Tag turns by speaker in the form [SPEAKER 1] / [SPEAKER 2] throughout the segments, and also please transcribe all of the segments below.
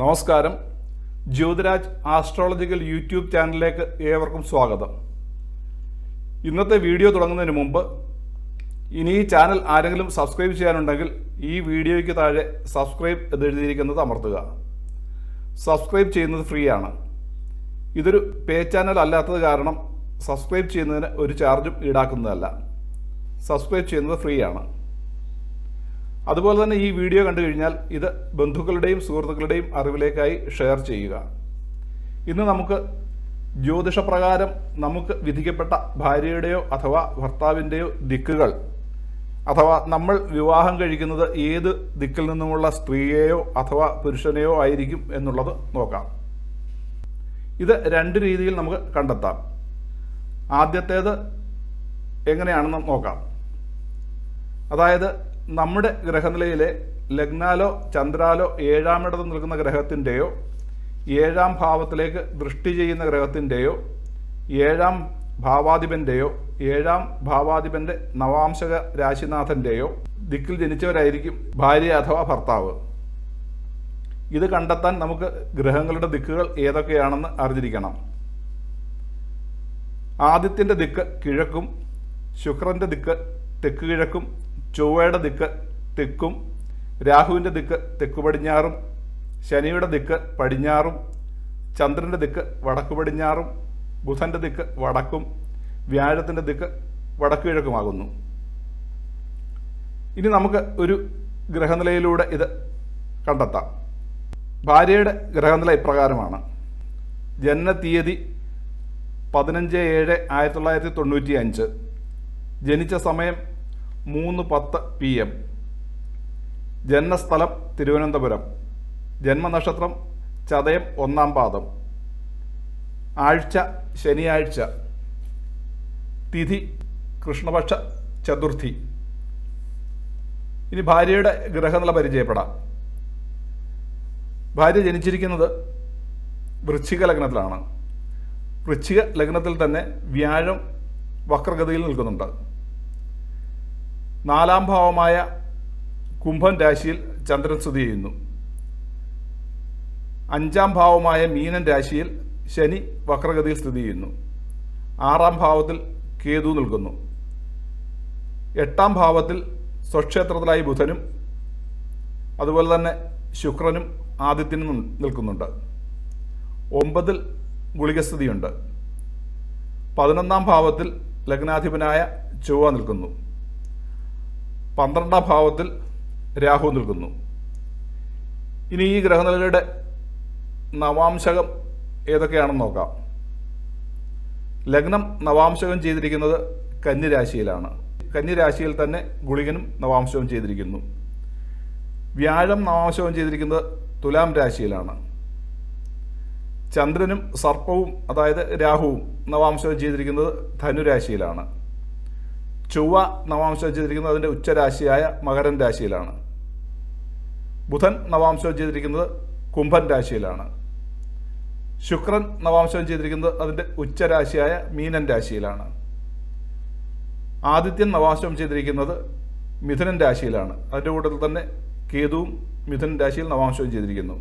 [SPEAKER 1] നമസ്കാരം. Jyothiraj astrological YouTube ചാനലിലേക്ക് ഏവർക്കും സ്വാഗതം. ഇന്നത്തെ വീഡിയോ തുടങ്ങുന്നതിന് മുമ്പ് ഇനി ഈ ചാനൽ ആരെങ്കിലും സബ്സ്ക്രൈബ് ചെയ്യാനുണ്ടെങ്കിൽ ഈ വീഡിയോയ്ക്ക് താഴെ സബ്സ്ക്രൈബ് എന്ന് എഴുതിയിരിക്കുന്നത് അമർത്തുക. സബ്സ്ക്രൈബ് ചെയ്യുന്നത് ഫ്രീ ആണ്. ഇതൊരു പേ ചാനൽ അല്ലാത്തത് കാരണം സബ്സ്ക്രൈബ് ചെയ്യുന്നതിന് ഒരു ചാർജും ഈടാക്കുന്നതല്ല. സബ്സ്ക്രൈബ് ചെയ്യുന്നത് ഫ്രീ ആണ്. അതുപോലെ തന്നെ ഈ വീഡിയോ കണ്ടു കഴിഞ്ഞാൽ ഇത് ബന്ധുക്കളുടെയും സുഹൃത്തുക്കളുടെയും അറിവിലേക്കായി ഷെയർ ചെയ്യുക. ഇന്ന് നമുക്ക് ജ്യോതിഷപ്രകാരം നമുക്ക് വിധിക്കപ്പെട്ട ഭാര്യയുടെയോ അഥവാ ഭർത്താവിന്റെയോ ദിക്കുകൾ അഥവാ നമ്മൾ വിവാഹം കഴിക്കുന്നത് ഏത് ദിക്കിൽ നിന്നുമുള്ള സ്ത്രീയെയോ അഥവാ പുരുഷനെയോ ആയിരിക്കും എന്നുള്ളത് നോക്കാം. ഇത് രണ്ട് രീതിയിൽ നമുക്ക് കണ്ടെത്താം. ആദ്യത്തേത് എങ്ങനെയാണെന്ന് നോക്കാം. അതായത് നമ്മുടെ ഗ്രഹനിലയിലെ ലഗ്നാലോ ചന്ദ്രാലോ ഏഴാമിടത്ത് നിൽക്കുന്ന ഗ്രഹത്തിന്റെയോ ഏഴാം ഭാവത്തിലേക്ക് ദൃഷ്ടി ചെയ്യുന്ന ഗ്രഹത്തിന്റെയോ ഏഴാം ഭാവാധിപന്റെയോ ഏഴാം ഭാവാധിപന്റെ നവാംശക രാശിനാഥന്റെയോ ദിക്കിൽ ജനിച്ചവരായിരിക്കും ഭാര്യ അഥവാ ഭർത്താവ്. ഇത് കണ്ടെത്താൻ നമുക്ക് ഗ്രഹങ്ങളുടെ ദിക്കുകൾ ഏതൊക്കെയാണെന്ന് അറിഞ്ഞിരിക്കണം. ആദിത്യന്റെ ദിക്ക് കിഴക്കും ശുക്രന്റെ ദിക്ക് തെക്ക് കിഴക്കും ചൊവ്വയുടെ ദിക്ക് തെക്കും രാഹുവിന്റെ ദിക്ക് തെക്കു പടിഞ്ഞാറും ശനിയുടെ ദിക്ക് പടിഞ്ഞാറും ചന്ദ്രന്റെ ദിക്ക് വടക്കു പടിഞ്ഞാറും ബുധന്റെ ദിക്ക് വടക്കും വ്യാഴത്തിന്റെ ദിക്ക് വടക്കു കിഴക്കുമാകുന്നു. ഇനി നമുക്ക് ഒരു ഗ്രഹനിലയിലൂടെ ഇത് കണ്ടെത്താം. ഭാര്യയുടെ ഗ്രഹനില ഇപ്രകാരമാണ്. ജനന തീയതി പതിനഞ്ച് ഏഴ് ആയിരത്തി തൊള്ളായിരത്തി തൊണ്ണൂറ്റി അഞ്ച് ജനിച്ച സമയം മൂന്ന് പത്ത് പി എം ജന്മസ്ഥലം തിരുവനന്തപുരം. ജന്മനക്ഷത്രം ചതയം ഒന്നാം പാദം. ആഴ്ച ശനിയാഴ്ച. തിഥി കൃഷ്ണപക്ഷ ചതുർത്ഥി. ഇനി ഭാര്യയുടെ ഗ്രഹനില പരിചയപ്പെടാം. ഭാര്യ ജനിച്ചിരിക്കുന്നത് വൃശ്ചിക ലഗ്നത്തിലാണ്. വൃശ്ചിക ലഗ്നത്തിൽ തന്നെ വ്യാഴം വക്രഗതിയിൽ നിൽക്കുന്നുണ്ട്. നാലാം ഭാവമായ കുംഭൻ രാശിയിൽ ചന്ദ്രൻ സ്ഥിതി ചെയ്യുന്നു. അഞ്ചാം ഭാവമായ മീനൻ രാശിയിൽ ശനി വക്രഗതിയിൽ സ്ഥിതി ചെയ്യുന്നു. ആറാം ഭാവത്തിൽ കേതു നിൽക്കുന്നു. എട്ടാം ഭാവത്തിൽ സ്വക്ഷേത്രത്തിലായി ബുധനും അതുപോലെ തന്നെ ശുക്രനും ആദിത്യനും നിൽക്കുന്നുണ്ട്. ഒമ്പതിൽ ഗുളികസ്ഥിതിയുണ്ട്. പതിനൊന്നാം ഭാവത്തിൽ ലഗ്നാധിപനായ ചൊവ്വ നിൽക്കുന്നു. പന്ത്രണ്ടാം ഭാവത്തിൽ രാഹു നിൽക്കുന്നു. ഇനി ഈ ഗ്രഹനിലയുടെ നവാംശകം ഏതൊക്കെയാണെന്ന് നോക്കാം. ലഗ്നം നവാംശകം ചെയ്തിരിക്കുന്നത് കന്നിരാശിയിലാണ്. കന്നിരാശിയിൽ തന്നെ ഗുളികനും നവാംശവും ചെയ്തിരിക്കുന്നു. വ്യാഴം നവാംശവും ചെയ്തിരിക്കുന്നത് തുലാം രാശിയിലാണ്. ചന്ദ്രനും സർപ്പവും അതായത് രാഹുവും നവാംശവും ചെയ്തിരിക്കുന്നത് ധനുരാശിയിലാണ്. ചൊവ്വ നവാംശം ചെയ്തിരിക്കുന്നത് അതിന്റെ ഉച്ചരാശിയായ മകരൻ രാശിയിലാണ്. ബുധൻ നവാംശം ചെയ്തിരിക്കുന്നത് കുംഭൻ രാശിയിലാണ്. ശുക്രൻ നവാംശം ചെയ്തിരിക്കുന്നത് അതിന്റെ ഉച്ചരാശിയായ മീനൻ രാശിയിലാണ്. ആദിത്യൻ നവാംശം ചെയ്തിരിക്കുന്നത് മിഥുനൻ രാശിയിലാണ്. അതിന്റെ കൂട്ടത്തിൽ തന്നെ കേതുവും മിഥുനൻ രാശിയിൽ നവാംശം ചെയ്തിരിക്കുന്നു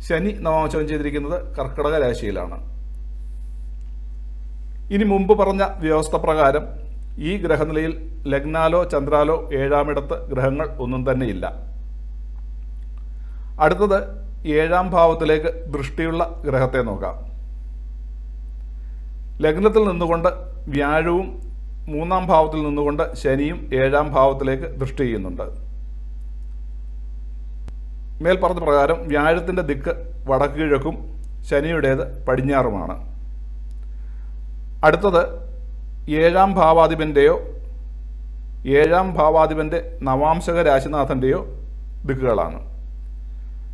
[SPEAKER 1] ശനി നവാംശം ചെയ്തിരിക്കുന്നത് കർക്കിടക രാശിയിലാണ്. ഇനി മുമ്പ് പറഞ്ഞ വ്യവസ്ഥ പ്രകാരം ഈ ഗ്രഹനിലയിൽ ലഗ്നാലോ ചന്ദ്രാലോ ഏഴാമിടത്ത് ഗ്രഹങ്ങൾ ഒന്നും തന്നെയില്ല. അടുത്തത് ഏഴാം ഭാവത്തിലേക്ക് ദൃഷ്ടിയുള്ള ഗ്രഹത്തെ നോക്കാം. ലഗ്നത്തിൽ നിന്നുകൊണ്ട് വ്യാഴവും മൂന്നാം ഭാവത്തിൽ നിന്നുകൊണ്ട് ശനിയും ഏഴാം ഭാവത്തിലേക്ക് ദൃഷ്ടി ചെയ്യുന്നുണ്ട്. മേൽ പറഞ്ഞ പ്രകാരം വ്യാഴത്തിന്റെ ദിക്ക് വടക്ക് കിഴക്കും ശനിയുടേത് പടിഞ്ഞാറുമാണ്. അടുത്തത് ഏഴാം ഭാവാധിപന്റെയോ ഏഴാം ഭാവാധിപന്റെ നവാംശക രാശിനാഥന്റെയോ ദിക്കുകളാണ്.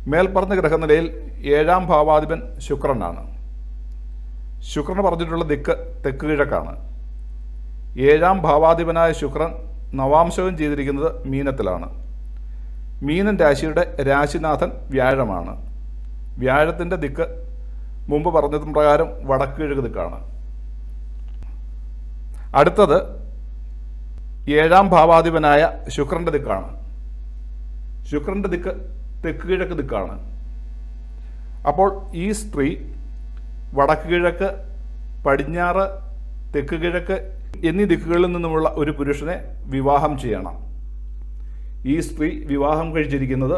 [SPEAKER 1] മേൽപ്പറഞ്ഞ ഗ്രഹനിലയിൽ ഏഴാം ഭാവാധിപൻ ശുക്രനാണ്. ശുക്രൻ പറഞ്ഞിട്ടുള്ള ദിക്ക് തെക്ക് കിഴക്കാണ് ഏഴാം ഭാവാധിപനായ ശുക്രൻ നവാംശകം ചെയ്തിരിക്കുന്നത് മീനത്തിലാണ്. മീനൻ രാശിയുടെ രാശിനാഥൻ വ്യാഴമാണ്. വ്യാഴത്തിന്റെ ദിക്ക് മുമ്പ് പറഞ്ഞതും പ്രകാരം വടക്ക് കിഴക്ക് ദിക്കാണ്. അടുത്തത് ഏഴാം ഭാവാധിപനായ ശുക്രന്റെ ദിക്കാണ്. ശുക്രന്റെ ദിക്ക് തെക്ക് കിഴക്ക് ദിക്കാണ്. അപ്പോൾ ഈ സ്ത്രീ വടക്ക് കിഴക്ക് പടിഞ്ഞാറ് തെക്ക് കിഴക്ക് എന്നീ ദിക്കുകളിൽ നിന്നുമുള്ള ഒരു പുരുഷനെ വിവാഹം ചെയ്യണം. ഈ സ്ത്രീ വിവാഹം കഴിച്ചിരിക്കുന്നത്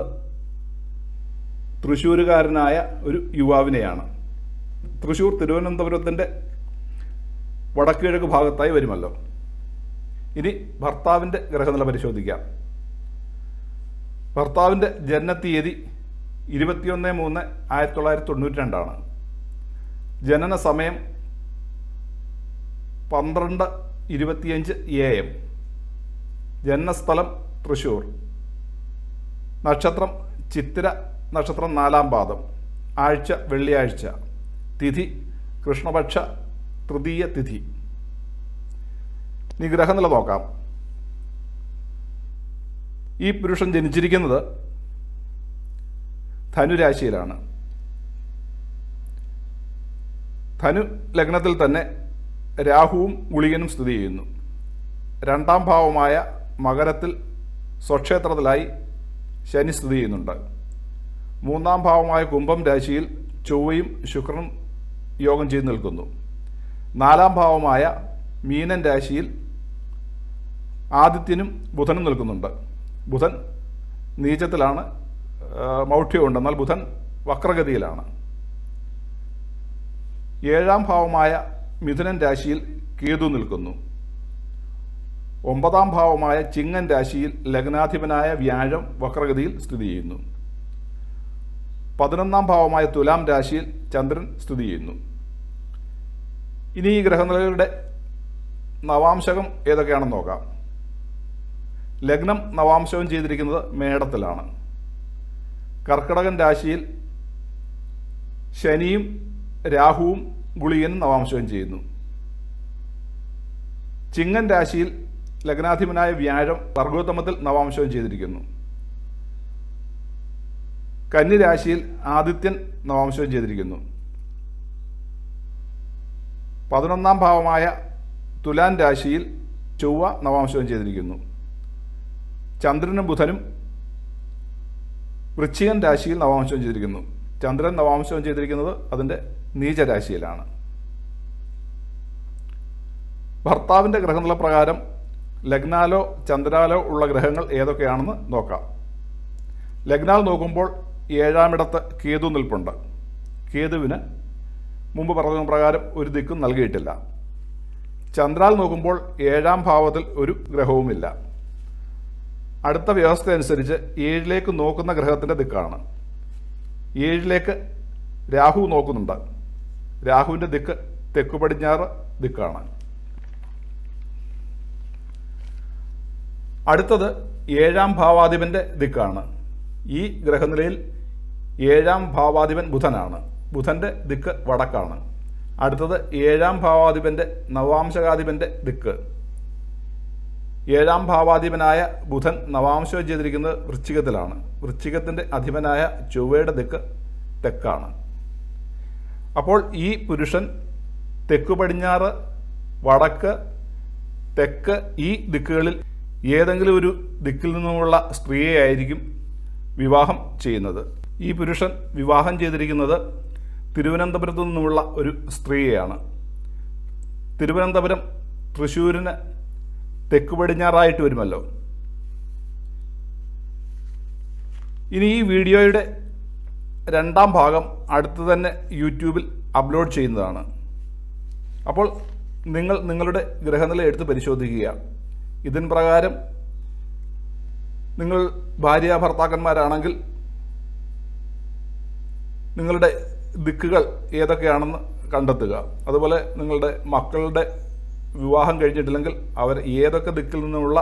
[SPEAKER 1] തൃശ്ശൂരുകാരനായ ഒരു യുവാവിനെയാണ്. തൃശ്ശൂർ തിരുവനന്തപുരത്തിന്റെ വടക്ക് കിഴക്ക് ഭാഗത്തായി വരുമല്ലോ. ഇനി ഭർത്താവിന്റെ ഗ്രഹനില പരിശോധിക്കാം. ഭർത്താവിന്റെ ജനനത്തീയതി ഇരുപത്തിയൊന്ന് മൂന്ന് ആയിരത്തി തൊള്ളായിരത്തി തൊണ്ണൂറ്റി രണ്ടാണ് ജനന സമയം പന്ത്രണ്ട് ഇരുപത്തിയഞ്ച് എ എം. ജനനസ്ഥലം തൃശ്ശൂർ നക്ഷത്രം ചിത്തിര നക്ഷത്രം നാലാം പാദം. ആഴ്ച വെള്ളിയാഴ്ച. തിഥി കൃഷ്ണപക്ഷ തൃതീയ തിഥി. ഇനി ഗ്രഹനില നോക്കാം. ഈ പുരുഷൻ ജനിച്ചിരിക്കുന്നത് ധനുരാശിയിലാണ് ധനു ലഗ്നത്തിൽ തന്നെ രാഹുവും ഗുളികനും സ്ഥിതി ചെയ്യുന്നു. രണ്ടാം ഭാവമായ മകരത്തിൽ സ്വക്ഷേത്രത്തിലായി ശനി സ്ഥിതി ചെയ്യുന്നുണ്ട്. മൂന്നാം ഭാവമായ കുംഭം രാശിയിൽ ചൊവ്വയും ശുക്രനും യോഗം ചെയ്തു നിൽക്കുന്നു. നാലാം ഭാവമായ മീനൻ രാശിയിൽ ആദിത്യനും ബുധനും നിൽക്കുന്നുണ്ട്. ബുധൻ നീചത്തിലാണ് മൗഢ്യമുണ്ട്. എന്നാൽ ബുധൻ വക്രഗതിയിലാണ്. ഏഴാം ഭാവമായ മിഥുനൻ രാശിയിൽ കേതു നിൽക്കുന്നു. ഒമ്പതാം ഭാവമായ ചിങ്ങൻ രാശിയിൽ ലഗ്നാധിപനായ വ്യാഴം വക്രഗതിയിൽ സ്ഥിതി ചെയ്യുന്നു. പതിനൊന്നാം ഭാവമായ തുലാം രാശിയിൽ ചന്ദ്രൻ സ്ഥിതി ചെയ്യുന്നു. ഇനി ഈ ഗ്രഹനിലകളുടെ നവാംശകം ഏതൊക്കെയാണെന്ന് നോക്കാം. ലഗ്നം നവാംശകം ചെയ്തിരിക്കുന്നത് മേടത്തിലാണ്. കർക്കിടകൻ രാശിയിൽ ശനിയും രാഹുവും ഗുളികനും നവാംശകം ചെയ്യുന്നു. ചിങ്ങൻ രാശിയിൽ ലഗ്നാധിപനായ വ്യാഴം വർഗോത്തമത്തിൽ നവാംശകം ചെയ്തിരിക്കുന്നു. കന്നിരാശിയിൽ ആദിത്യൻ നവാംശകം ചെയ്തിരിക്കുന്നു. പതിനൊന്നാം ഭാവമായ തുലാൻ രാശിയിൽ ചൊവ്വ നവാംശവും ചെയ്തിരിക്കുന്നു. ചന്ദ്രനും ബുധനും വൃശ്ചികൻ രാശിയിൽ നവാംശവും ചെയ്തിരിക്കുന്നു. ചന്ദ്രൻ നവാംശവും ചെയ്തിരിക്കുന്നത് അതിന്റെ നീചരാശിയിലാണ്. ഭർത്താവിന്റെ ഗ്രഹനില പ്രകാരം ലഗ്നാലോ ചന്ദ്രാലോ ഉള്ള ഗ്രഹങ്ങൾ ഏതൊക്കെയാണെന്ന് നോക്കാം. ലഗ്നാൽ നോക്കുമ്പോൾ ഏഴാമിടത്ത് കേതു നിൽപ്പുണ്ട്. കേതുവിന് മുമ്പ് പറഞ്ഞ പ്രകാരം ഒരു ദിക്കും നൽകിയിട്ടില്ല. ചന്ദ്രാൽ നോക്കുമ്പോൾ ഏഴാം ഭാവത്തിൽ ഒരു ഗ്രഹവുമില്ല. അടുത്ത വ്യവസ്ഥ അനുസരിച്ച് ഏഴിലേക്ക് നോക്കുന്ന ഗ്രഹത്തിന്റെ ദിക്കാണ്. ഏഴിലേക്ക് രാഹു നോക്കുന്നുണ്ട്. രാഹുവിന്റെ ദിക്ക് തെക്ക് പടിഞ്ഞാറ് ദിക്കാണ്. അടുത്തത് ഏഴാം ഭാവാധിപന്റെ ദിക്കാണ്. ഈ ഗ്രഹനിലയിൽ ഏഴാം ഭാവാധിപൻ ബുധനാണ്. ബുധന്റെ ദിക്ക് വടക്കാണ്. അടുത്തത് ഏഴാം ഭാവാധിപന്റെ നവാംശകാധിപന്റെ ദിക്ക്. ഏഴാം ഭാവാധിപനായ ബുധൻ നവാംശം ചെയ്തിരിക്കുന്നത് വൃശ്ചികത്തിലാണ്. വൃശ്ചികത്തിന്റെ അധിപനായ ചൊവ്വയുടെ ദിക്ക് തെക്കാണ്. അപ്പോൾ ഈ പുരുഷൻ തെക്ക് പടിഞ്ഞാറ് വടക്ക് തെക്ക് ഈ ദിക്കുകളിൽ ഏതെങ്കിലും ഒരു ദിക്കിൽ നിന്നുമുള്ള സ്ത്രീയെ ആയിരിക്കും വിവാഹം ചെയ്യുന്നത്. ഈ പുരുഷൻ വിവാഹം ചെയ്തിരിക്കുന്നത് തിരുവനന്തപുരത്തു നിന്നുമുള്ള ഒരു സ്ത്രീയാണ് തിരുവനന്തപുരം തൃശ്ശൂരിന് തെക്ക് പടിഞ്ഞാറായിട്ട് വരുമല്ലോ. ഇനി ഈ വീഡിയോയുടെ രണ്ടാം ഭാഗം അടുത്ത് തന്നെ യൂട്യൂബിൽ അപ്ലോഡ് ചെയ്യുന്നതാണ്. അപ്പോൾ നിങ്ങൾ നിങ്ങളുടെ ഗ്രഹനില എടുത്ത് പരിശോധിക്കുക. ഇതിന് പ്രകാരം നിങ്ങൾ ഭാര്യ ഭർത്താക്കന്മാരാണെങ്കിൽ നിങ്ങളുടെ ദിക്കുകൾ ഏതൊക്കെയാണെന്ന് കണ്ടെത്തുക. അതുപോലെ നിങ്ങളുടെ മക്കളുടെ വിവാഹം കഴിഞ്ഞിട്ടില്ലെങ്കിൽ അവർ ഏതൊക്കെ ദിക്കിൽ നിന്നുള്ള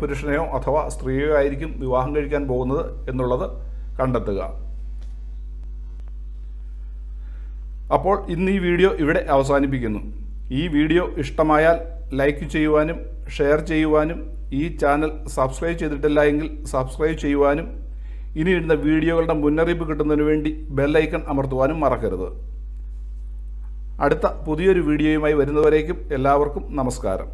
[SPEAKER 1] പുരുഷനെയോ അഥവാ സ്ത്രീയോ ആയിരിക്കും വിവാഹം കഴിക്കാൻ പോകുന്നത് എന്നുള്ളത് കണ്ടെത്തുക. അപ്പോൾ ഇന്ന് ഈ വീഡിയോ ഇവിടെ അവസാനിപ്പിക്കുന്നു. ഈ വീഡിയോ ഇഷ്ടമായാൽ ലൈക്ക് ചെയ്യുവാനും ഷെയർ ചെയ്യുവാനും ഈ ചാനൽ സബ്സ്ക്രൈബ് ചെയ്തിട്ടില്ല എങ്കിൽ സബ്സ്ക്രൈബ് ചെയ്യുവാനും ഇനി ഇടുന്ന വീഡിയോകളുടെ മുന്നറിയിപ്പ് കിട്ടുന്നതിന് വേണ്ടി ബെല്ലൈക്കൺ അമർത്തുവാനും മറക്കരുത്. അടുത്ത പുതിയൊരു വീഡിയോയുമായി വരുന്നവരേക്കും എല്ലാവർക്കും നമസ്കാരം.